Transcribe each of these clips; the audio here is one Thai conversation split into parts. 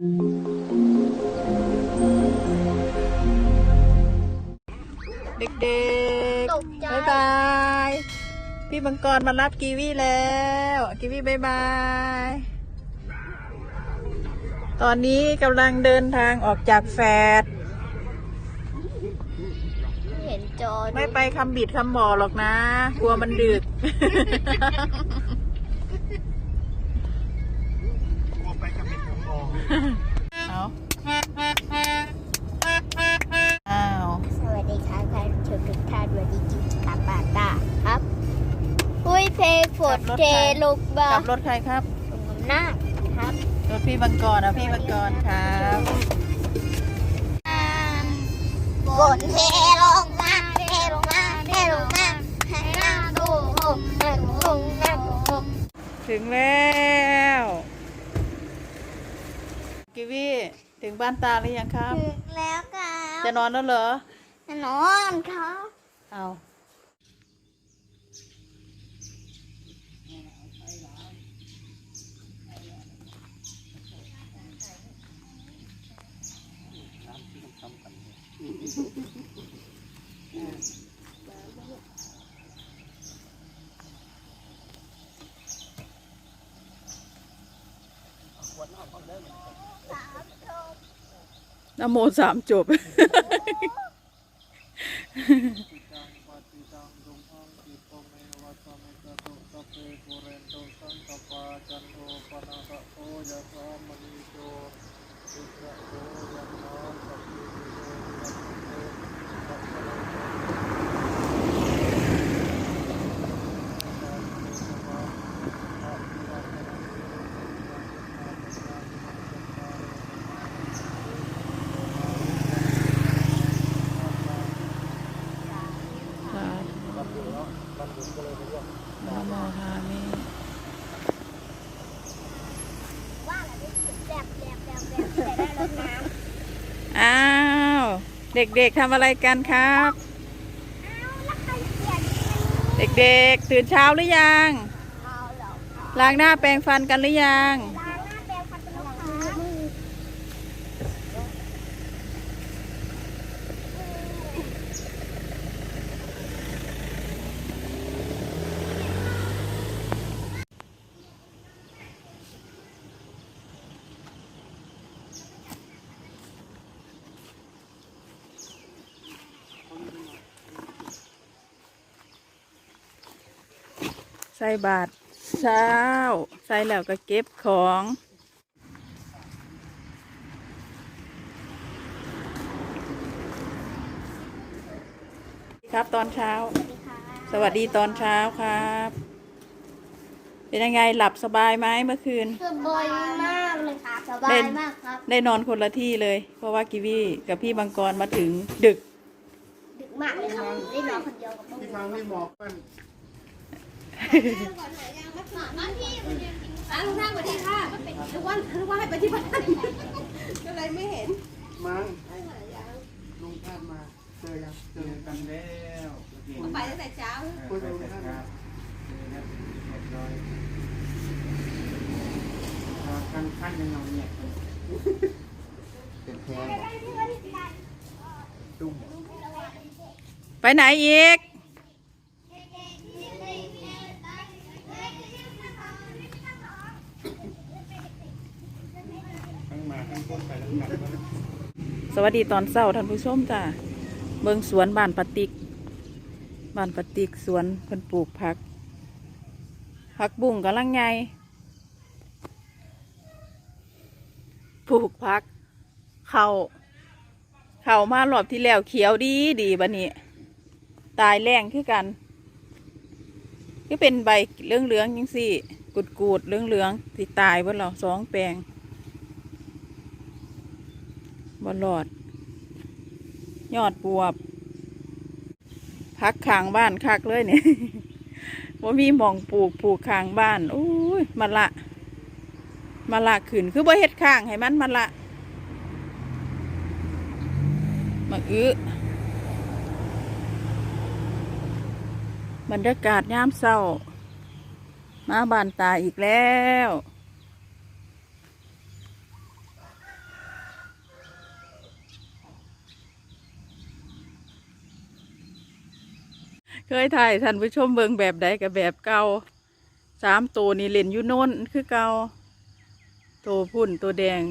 เด็กตกใจ ๆ บ๊ายบาย พี่บังกรมารับกีวีแล้ว กีวีบ๊ายบาย ตอนนี้กำลังเดินทางออกจากแฟด เห็นจอไม่ไปคำบิดคำหมอหรอกนะ กลัวมันดึก เอาอ้าวสวัสดีค่ะท่านผู้ชมทุกท่านวันนี้กิจกรรมบาตาครับอุ้ยเพลงฝนเทลงบากับรถใครครับลงหน้าครับรถพี่บังกรอะพี่บังกรครับฝนเทลงมาเทลงมาเทลงมาให้หน้าดูหกหน้าดูหกหน้าดูหกถึงแล้ว กีวีถึงบ้านตาหรือยังครับ ถึงแล้วครัจะบนอนแล้วเหรอจะนอนครับเอา นโมสามจบ นะโมทามิว่าอะไรแหลบแหลบแหลบแหลบแต่ได้รถน้ำอ้าว เด็กๆทำอะไรกันครับอ้าวแล้วใครเขียนเด็กๆ ตื่นเช้าหรือยังเอาเหรอล้างหน้าแปรงฟันกันหรือยังล้างหน้าแปรงฟันเป็นลูกค้า ใส่บาตรเช้า ใส่แล้วก็เก็บของครับตอนเช้า สวัสดีตอนเช้าครับ เป็นยังไงหลับสบายไหมเมื่อคืน สบายมากเลยค่ะสบายมากครับ ได้นอนคนละที่เลย เพราะว่ากิวี่กับพี่บังกรมาถึงดึก ดึกมากเลยครับได้นอนคนเดียวกับพวกที่ฟังนี่หมอกมัน อะลุงท่านสวัสดีค่ะนึกว่านึกว่าให้ไปที่บ้านก็เลยไม่เห็นมั้งลุงท่านมา เจอยังเจอกันแล้วเขาไปตั้งแต่เช้าคุยกับลุงท่านขั้นขั้นยังเราเนี่ยเป็นแพ้ตุ้มไปไหนอีก ทั้งมาทั้งคนไปทั้งกลับ สวัสดีตอนเช้าท่านผู้ชมจ้าเบิงสวนบ้านปะติกบ้านปะติกสวนเพิ่นปลูกผัก ผักบุ้งกำลังไงปลูกผัก เขาเข่ามารอบที่แล้วเขียวดีดีบันนี้ ตายแรงคือกันก็เป็นใบเหลืองๆยังสี่กุดกูดๆเหลืองๆที่ตายบนเราสองแปลง บอลอด ยอดบวบ พักขางบ้านคักเลยเนี่ยว่ามีหมองปลูกปลูกขางบ้านอุ้ยมาละมาละขึ้นคือบ่เฮ็ดข้างให้มันมาละมาอื้อบรรยากาศยามเศร้า มาบานตาอีกแล้ว เคยถ่ายท่านผู้ชมเบิงแบบใดกับแบบเก่าสามตัวนี่เล่นอยู่โน่นคือเก่าตัวพุ่นตัวแดง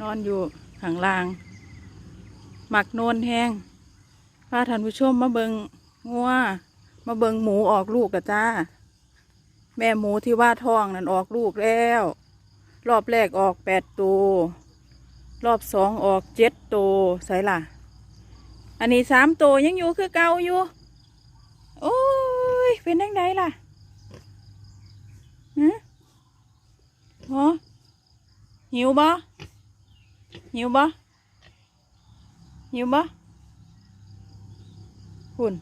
นอนอยู่ข้างล่าง หมักโนนแห้งพาท่านผู้ชมมาเบิงงัวมาเบิงหมูออกลูกกะจ้า แม่หมูที่ว่าท้องนั่นออกลูกแล้ว รอบแรกออกแปดตัวรอบสองออกเจ็ดตัวใส่ล่ะ อันนี้สามตัวยังอยู่คือเก่าอยู่ โอ้ย เป็นยังไงล่ะฮะฮะหิวบ่หิวบ่หิวบ่คุณ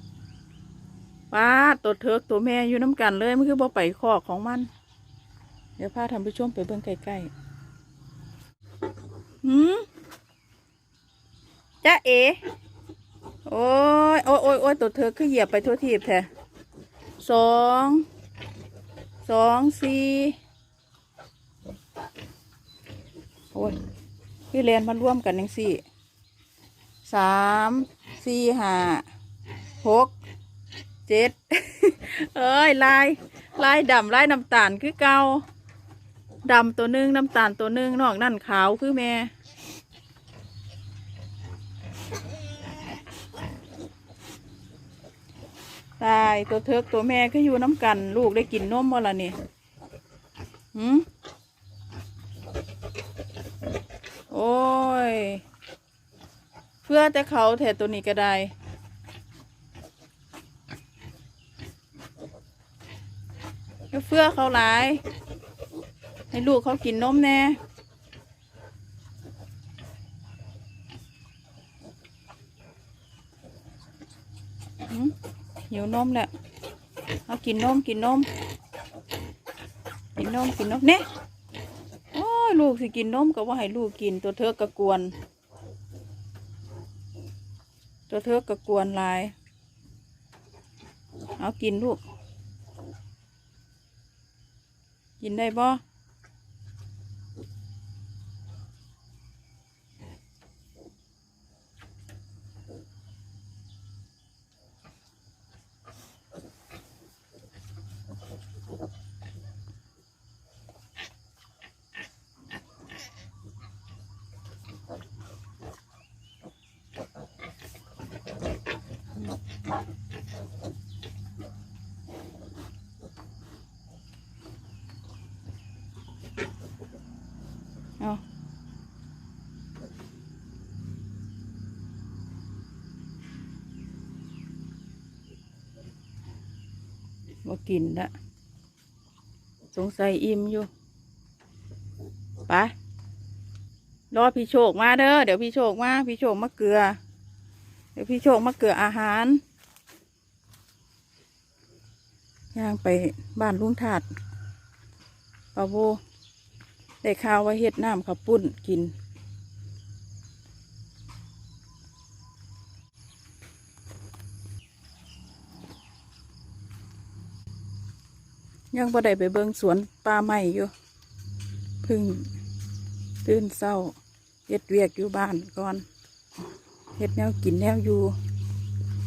ป้าตัวเถิกตัวแม่อยู่น้ำกันเลยมันคือบ่ไปคอกของมัน เดี๋ยวพาท่านผู้ชมไปเบิ่งใกล้ๆหืมจ้าเอ๋ โอ้ยโอ้ยโอ้ยโอ้ยตัวเธอคือเหยียบไปทั่วทีบแท้สองสองสี่โอ้ยพี่เรียนมาร่วมกันยังสี่สามสี่ห้าหกเจ็ดเอ้ยลายลายดำลายน้ำตาลคือเกาดำตัวหนึ่งน้ำตาลตัวหนึ่งนอกนั่นขาวคือแม่ ตายตัวเทิกตัวแม่ก็อยู่น้ำกัน ลูกได้กินนมบ่ละนี่หืมโอ้ย เพื่อแต่เขาแถตัวนี้ก็ได้เพื่อเขาหลาย ให้ลูกเขากินนมแน่ หิวนมแหละเอากินนมกินนมกินนมกินนมเนี่ยโอ้ยลูกสิกินนมก็ว่าให้ลูกกินตัวเธอกระกวน ตัวเธอกระกวนลาย เอากินลูก กินได้บ่ กินละสงสัยอิ่มอยู่ไปรอพี่โชคมาเด้อเดี๋ยวพี่โชคมาพี่โชคมาเกลือ เดี๋ยวพี่โชคมาเกลืออาหารย่างไปบ้านลุงถาดปาโบได้ข่าวว่าเฮ็ดน้ำข้าวปุ้นกิน ยังบ่ได้ไปเบิ่งสวนป่าไม้อยู่เพึ่งตื่นเศร้าเฮ็ดเวียกอยู่บ้านก่อนเฮ็ดแนวกินแนวอยู่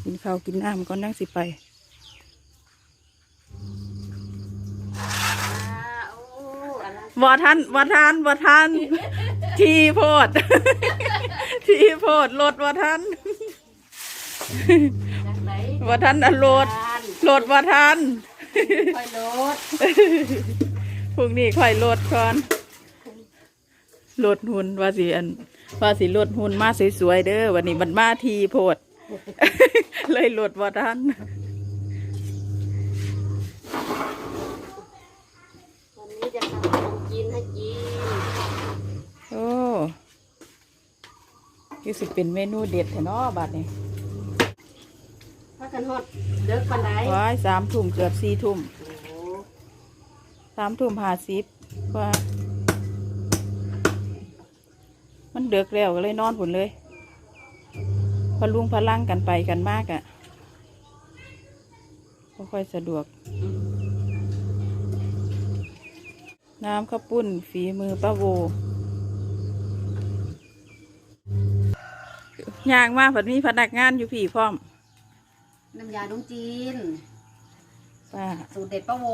กินข้าวกินน้ำก่อนนั่งสิไปบ่ทันบ่ทันบ่ทัน ทีโพด ทีโพดรถบ่ทันบ่ทันอันรถรถบ่ทัน คอยรถพรุ่งนี้ค่อยลดก่อนลดหุ่นว่าสิอันว่าสิลดหุ่นมาสวยๆเด้อวันนี้มันมาทีโพด เลยลดบ่ทันวันนี้จะทำขนมจีนให้กินโอ้ยี่สิเป็นเมนูเด็ดแท้เนาะบัดนี้ถ้า กันฮอดเลิกปันไดว้ายสามทุ่มเกือบสี่ทุ่มสามทุ่มห้าสิบว่า มันเดือกแล้วก็เลยนอนผุนเลยพลุงพลังกันไปกันมากอะ่ะก็ค่อยสะดวก น้ำข้าวปุ้นฝีมือป้าโวย่างมาผัดมีพนักงานอยู่ผีพร้อม น้ำยาดองจีน ป้า สูตรเด็ดป้าโว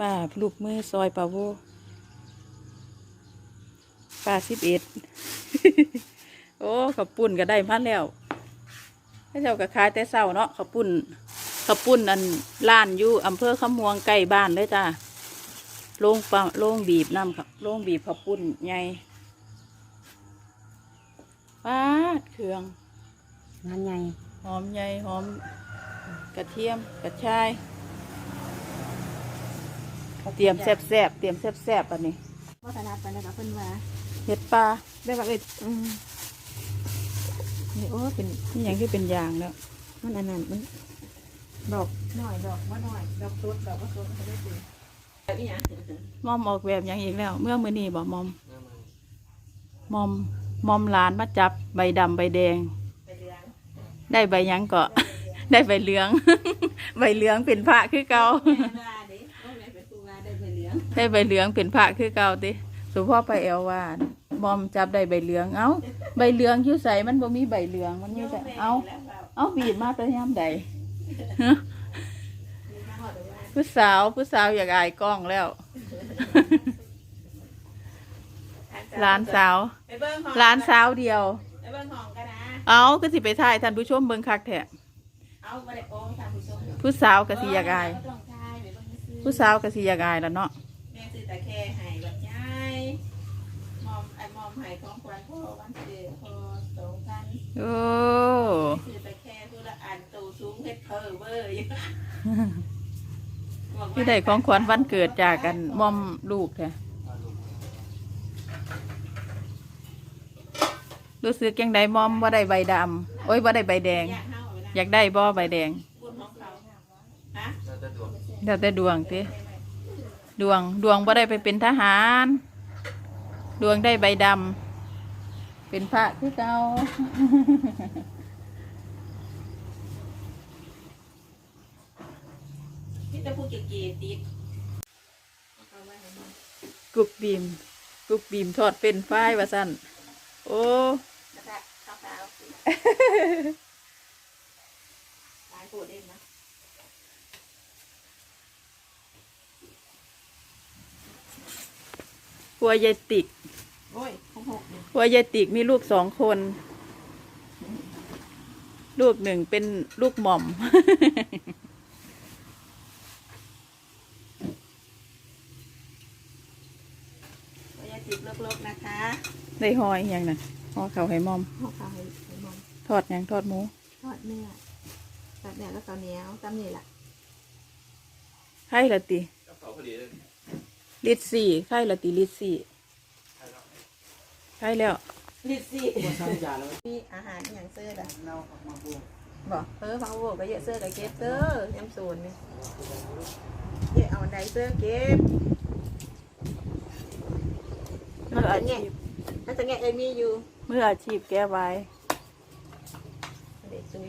ป้าลูกมือซอยปลาโวป้าสิบเอ็ด โอ้ขับปุ่นก็ได้มาแล้วให้เจ้าก็ขายแต่เศร้าเนาะขับปุ่นขับปุ่นอันล้านอยู่อำเภอขมวงใกล้บ้านเลยจ้าโล่งปลาโล่งบีบน้ำครับโล่งบีบขับปุ่นใหญ่ป้าดเครื่อง งานใหญ่หอมใหญ่หอมกระเทียมกระชาย เตรียมแซ่บๆเตรียมแซ่บๆอันนี้วัฒนธรรมนะคะเพิ่นว่าเห็ดปลาได้ว่าเอ้ยอืมนี่โอ้เป็นนี่อย่างที่เป็นอย่างแล้วมันอันนั้นมันดอกหน่อยดอกว่าหน่อยดอกตุดดอกว่าตุดมันจะได้ดีแบบนี้อะมอมออกแบบอย่างอีกแล้ว เมื่อมือนี้บอกมอม มอมมอมหลานมาจับใบดำใบแดงไปเลี้ยง ได้ใบหยังเกาะ ได้ใบเหลือง ใบเหลืองเป็นพระคือเก่าแม่ว่าดิโอ้แม่เก่าได้ใบเหลืองเป็นพระคือเก่าติสุพ่อไปแอลว่านมอมจับได้ใบเหลือง เอ้า ใบเหลืองยู่ใสมันบ่มีใบเหลือง มันมีแต่ เอ้า เอ้าบีบมาแต่ยามใดผู้สาวผู้สาวอยากอายกล้องแล้ว ร้านสาวห้องร้านสาวเดียว ไปเบิ้งห้อง เอาก็สิไปถ่ายท่านผู้ชมเบิ่งคักแท้เอาไปเลยโอ้ทางผู้ชมผู้สาวก็สิอยากอายเต้องทายไปเบิ้งซื้อผู้สาวก็สิอยากอายแล้วเนาะแม่ซื้อตะแคร่ให้แบบยายมอมไอ้มอมให้ของขวัญพ่อวันเกิดพ่อสองพันโอ้ซื้อตะแคร่ผู้ละอันตูสูงเพชรเพอเวอร์อยู่บอกว่าที่ได้ของขวัญวันเกิดจากกันมอมลูกแท้ รู้สึกยังไดมอมว่าได้ใบดำโอ้ยว่าได้ใบแดง อยากเฮาเอาไปนะอยากได้บ่ใบแดงบุญของเขาฮะเดี๋ยวแต่ดวงติดวงดวงบ่ได้ไปเป็นทหาร ดวงได้ใบดำเป็นพระคือเก่าพี่จะพูดเก๋ๆติดเอาไว้ให้มันกุกบีมกุกบีมทอดเป็นฝ้ายว่าสั่นโอ้ นะคะขาวๆสิ หลายพูดเองนะพัวยายติกโอ้ยหกหกเนี่ยพัวยายติกมีลูกสองคน ลูกหนึ่งเป็นลูกหม่อม ก็อย่าจิบลกๆนะคะ ได้หอยอย่างนั้นหอเขาวให้หมอมห่อข้าวให้ให้มอม ทอดอย่างทอดหมูทอดเนื้อทอดเนื้อแล้วข้าวเหนียวตำนี่แหละไข่ละติลิตรสี่ไข่ละติลิตรสี่ไข่แล้วลิซี่ว่าสร้างยาแล้วมีอาหารอหย่างเสื้อด่ะเน่าออกมาบวกบอกเออฟังโวก็เยอะเสื้อกับเก็บเสื้อยำสูนนี่เยอะเอาอันใดเสื้อเก็บมืออาชีพน่าจะแงะเอ็มีอยู่มืออาชีพแก้ไว้เด็กซุ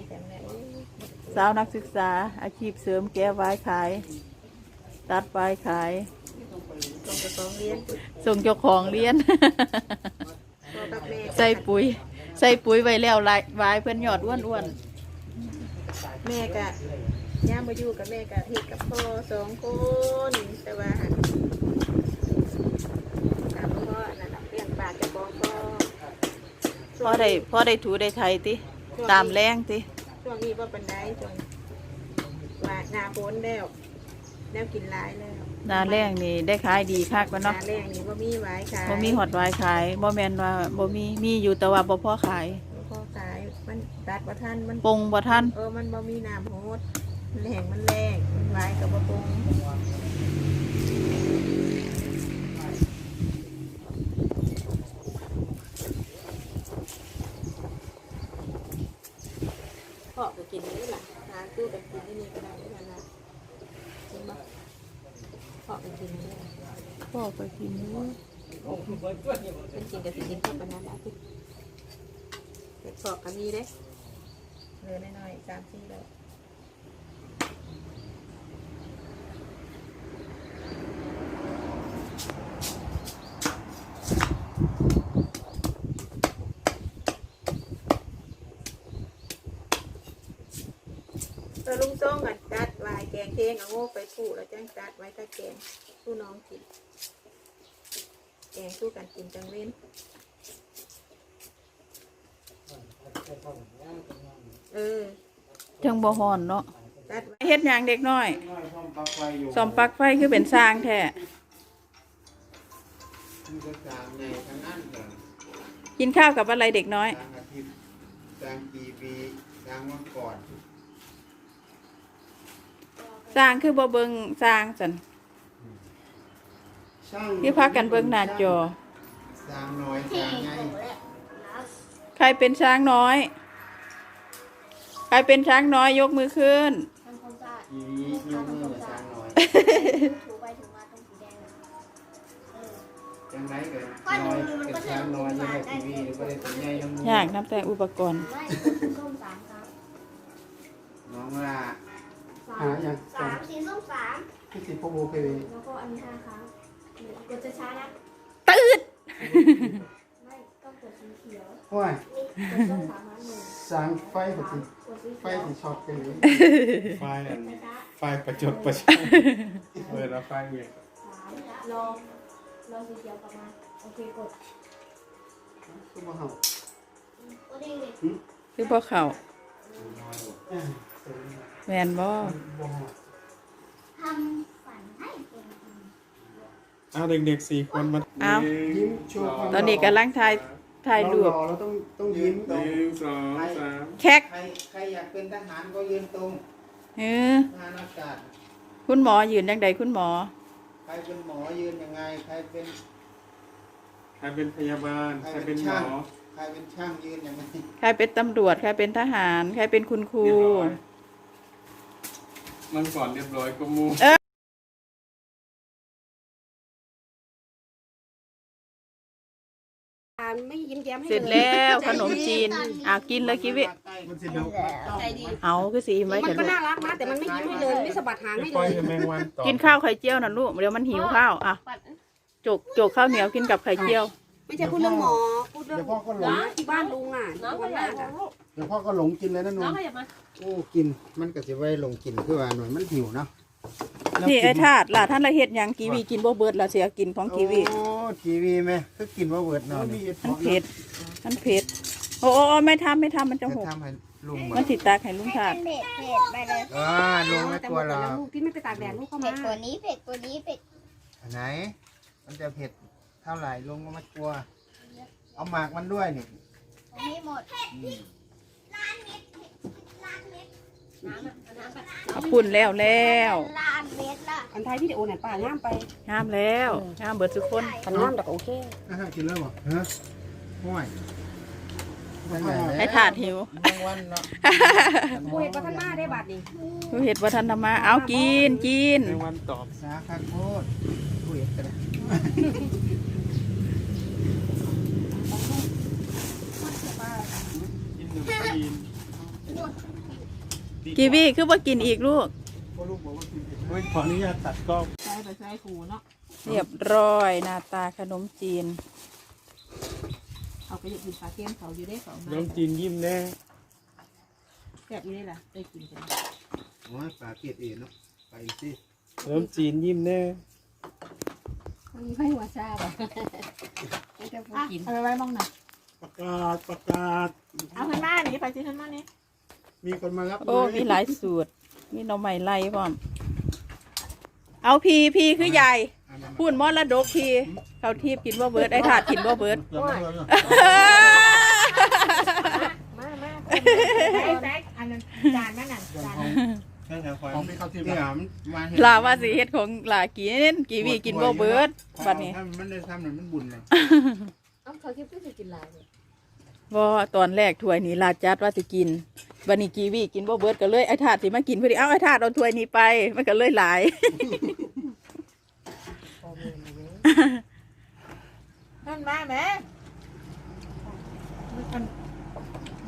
ยแต่แม่เอ้ยสาวนักศึกษา อาชีพเสริมแก้ไว้ขาย ตัดไว้ขายลงไปสองเรียนส่งเจ้าของเรียน พ่อกับแม่ใส่ปุ๋ย ใส่ปุ๋ยไว้แล้วลายไว้เพื่อนยอดอ้วนแม่กะย่ามาอยู่กับแม่กะเฮ็ดกับพ่อสองคนแต่ว่าหันตามพ่อนั่นน่ะเลี้ยงปลาจะบอกพ่อ ๆพอได้พอได้ถูได้ไทยติ ตามแรงติช่วงนี้ว่าปันไดช่วงว่าหนาฝนแล้วแนวกินหลายแล้วหนาแรงนี่ได้ขายดีคักวะหเนาะนาแรงนี่ว่ามีไว้ขายบ่มีหอดไว้ขายบ่แมนว่าบ่มีมีอยู่แต่ว่าบ่พอขายพ่อขายมันตัดว่าท่านมันปงบ่ทันเออมันบ่มีน้ำโหดมันแห้งมันแรงมันไว้กับบ่ปรุงพ่อก็กินนี่ล่ะหาตู้กันกินที่นี่ก็ได้ด้วยกันนะจริงปะพ่อก็กินนี่ล่ะ อกไปกินด้วยเป็นกินกับสิกินกับอันนั้นแล้ที่เป็กปอกกันมีเด้เหลือน้อยๆสามที่เลเออลุงจ้องกันจัดลายแกงเทงเอาโง่ไปผูแล้วจ้งจัดไว้ตะแกงผู้น้องกิน แกงสู้กันกินจังเว้นเออจังบ่ฮ้อนเนาะจัดไว้เฮ็ดหยังเด็กน้อยน้อยซ่อมปลั๊กไฟอยู่ซ่อมปลั๊กไฟคือเป็นสร้างแท้มันก็สร้างใหญ่ทั้งนั้นเลยกินข้าวกับอะไรเด็กน้อยสร้างอาทิตย์สร้างทีวีสร้างวันก่อนสร้างคือบ่เบิงสร้างสัน ช่างที่พากันเบิงหน้าจอ สร้างน้อยสร้างใหญ่ใครเป็นช้างน้อย ใครเป็นช้างน้อยยกมือขึ้น ทำความสะอาดทีวียกมือมาสร้างน้อยถูไปถูมาตรงสีแดงอะเออจังไรเกิดน้อยเป็นช้างน้อยยังไงทีวีหรือว่าได้ตัวใหญ่ทั้งหมดอยากนับแต่อุปกรณ์ ไม่สีส้มสามครับน้องละสาหามอย่างสามสีส้มสามที่สิบโอเคแล้วก็อันนี้ห้าครับ กดจะช้านะตืดไม่ต้องกดสีเขียวว่านี่กดส้มสามนะหนึ่งสางไฟกับสิกดสีไฟเขียวสีช็อตกันเลยไฟอันช้าไฟประจดประชันเปิดแล้วไฟเวียนๆสามลองลองสีเขียวกลับมาโอเคกดคือมาเห่ากดเองดิคือบ่เข้าน้อยกว่าอ่าแม่นบ่บ่ทำฝันให้เป็นจริง เอาเด็กๆสี่คนมาเอา ยิ้มโชว์ความตอนนี้กำลังถ่ายถ่ายรูปเราเราต้องต้องยิ้มหนึ่งสองสามแคกใครใครอยากเป็นทหารก็ยืนตรงเออทหารอากาศ คุณหมอยืนจังใดคุณหมอ ใครเป็นหมอยืนยังไง ใครเป็น ใครเป็นพยาบาล ใครเป็นหมอใครเป็นช่างยืนยังไงใครเป็นตำรวจ ใครเป็นทหาร ใครเป็นคุณครู เรียบร้อยมันก่อนเรียบร้อยก็มูานไม่ยิ้มแย้มให้เสร็จเลยแล้วขนมจีนอะกินเลยกิวิมันสิเดียวใจดีเอาคือสีไว้มันเถอะก็ลูกน่ารักนะแต่มันไม่ยิ้มให้เลยไม่สะบัดหางให้ปเลล่อยยให้แมงวันตอบกินข้าวไข่เจียวน่ะลูกเดี๋ยวมันหิวข้าวอะจกจกข้าวเหนียวกินกับไข่เจียว ไม่ใช่พูดเรื่องหมอพูดเรื่อเดี๋งยวพ่อก็หลง ที่บ้านลุงอะที่บ้านแรกอะเดี๋ยวพ่อก็หลงกินเลยนะนุ่นโอ้กินมันก็สิไว้หลงกินคือว่าหน่อยมันหิวเนาะ นี่ไอ้ทาดล่ะท่านละเฮ็ดหยังกีวีกินบ่เบิดล่ะเสียกินของกีวีโอ้กีวีไหมคือกินว่าเวิร์ดเนาะนี่มันเผ็ดมันเผ็ดโอ้โอ้โอ้ไม่ทำไม่ทำมันจะจะหกทำให้ลุงมันติดตากให้ลุงทาดเผ็ดเผ็ดไปเลยอ่าลุงไม่แต่กหลัมวดหรแล้อวกลูกที่ไม่ไปตากแดดลูกเข้าเผ็มาดกว่านี้เผ็ดกว่านี้เผ็ดอันไหน มันจะเผ็ดเท่าไหร่ลุงก็ไม่กลัว เอาหมากมันด้วยนี่ให้หมด เอาปุ่นแล้วแล้วล้านเม็ดละอันท้ายวิดีโอไหนป่าง่ามไปงามแล้วงามเบิดทุกคนอันง่ามแต่ก็โอเคอะกินแล้วบ่ฮะห่วยไปไหนไอ้ถาดหิวแมงวันเนาะผู้เห็นว่าท่านมาได้บาทนี่ผู้เห็ดวัฒนธรรมะเอากินกินแมงวันตอบสาคักโคตรผู้เอกกันเลยกินหนึ่งปีน กีวีคือว่ากินอีกลูกพ่อลูกบอกว่ากินเผ็ดเฮ้ยขออนุญาตตัดกล้องใช้ไปใช้ครูเนาะ เรียบร้อยหน้าตาขนมจีน เอาไปหยิบกินปลาเค็มเขาอยู่ได้เขาน้องจีนยิ้มแน่แซ่บอยู่ได้ล่ะได้กินกันโอ้ยปลาเกล็ดเอ็นเนาะไปสิน้องจีนยิ้มแน่มีไพ่หัวซาบ่ไม่ได้พูดกินเอาไปไว้มองหน่อยประกาศประกาศเอาข้างหน้านี้ไปที่ข้างหน้านี้ มีคนมารับโอ้มีหลายสูตร มีหน่อไม้ไล่พร้อม เอาพีพีคือใหญ่พูดมอระดกพีเขาทีบกินว่าเบิร์ดไอ้ถาดกินว่าเบิร์ดเดี๋ยวมาเลยมามาแซ็กอันนั้นจานนั่นน่ะจานแค่แถวไฟของพี่เข้าที่เนี่ยบ้านมันมาเห็นลาว่าสิเฮ็ดของลากิน กีวีกินว่าเบิร์ดบัดนี้ถ้ามันได้ทำหน่อยมันบุญเลยเอาเขาคิดว่าจะกินลายเลยว่าตอนแรกถ้วยนี้ลาจัดว่าสิกิน บัดนี้กีวีกินว่าเบิร์ดก็เลยไอ้ถาดสิมากินพอดีเอ้าไอ้ถาดเอาถ้วยนี้ไป มันก็เลยหลาย นั่นมาแม่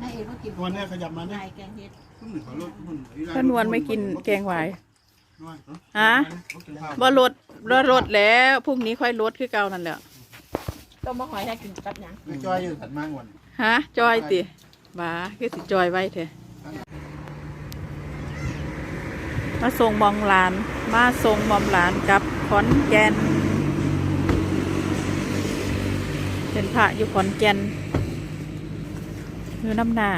นายเอ๋มากินวันนี้ขยับมาเนี่ยลายแกงเห็ดคุณหนึ่งขอรถคุณถ้านวลไม่กินแกงหวายน้อยเนอะฮะเขากินข้าวบ่ลดบ่ลดแล้วพรุ่งนี้ค่อยลดคือเก่านั่นแหละต้มมะหอยให้กินกับหยังไม่จ้อยอยู่ถัดมากวันฮะจอยติบ้าคือสิจอยไว้เถอะ มาส่งมองหลาน มาส่งมอมหลานกับขอนแก่นเป็นพระอยู่ขอนแก่นอยู่น้ำหน้า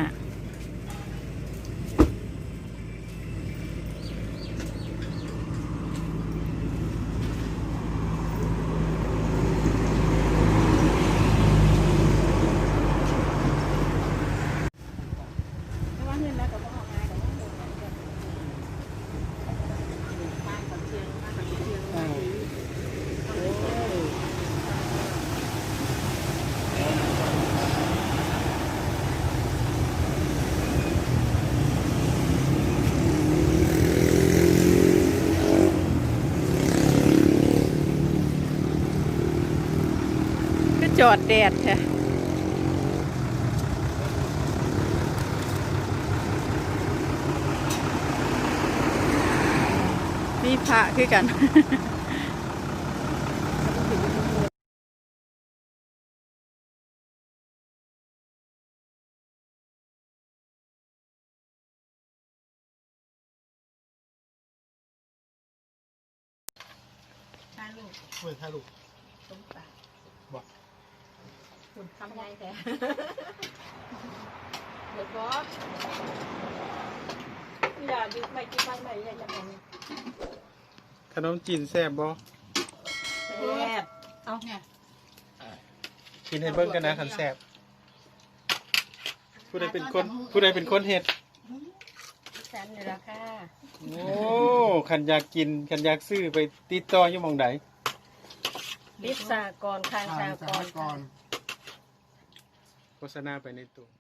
ก็ จอดแดดค่ะมีพระคือกันชาลูกเพื่อถ่ายรูปต้มปลาบอก คุณทำไงแต่เดี๋ยวก็อย่าดึกไม่กินไม่ไม่อย่าอย่าอย่างนี้ขนมจีนแซ่บบ่แซ่บเอาเนี่ยกินให้เบิ่งกันนะคันแซ่บผู้ใดเป็นคนผู้ใดเป็นคนเฮ็ดแซ่บเลยละค่ะโอ้คันอยากกินคันอยากซื้อไปติดต่ออยู่หม่องใดลิสากรคางถ่าสายกสาร ก่อนโ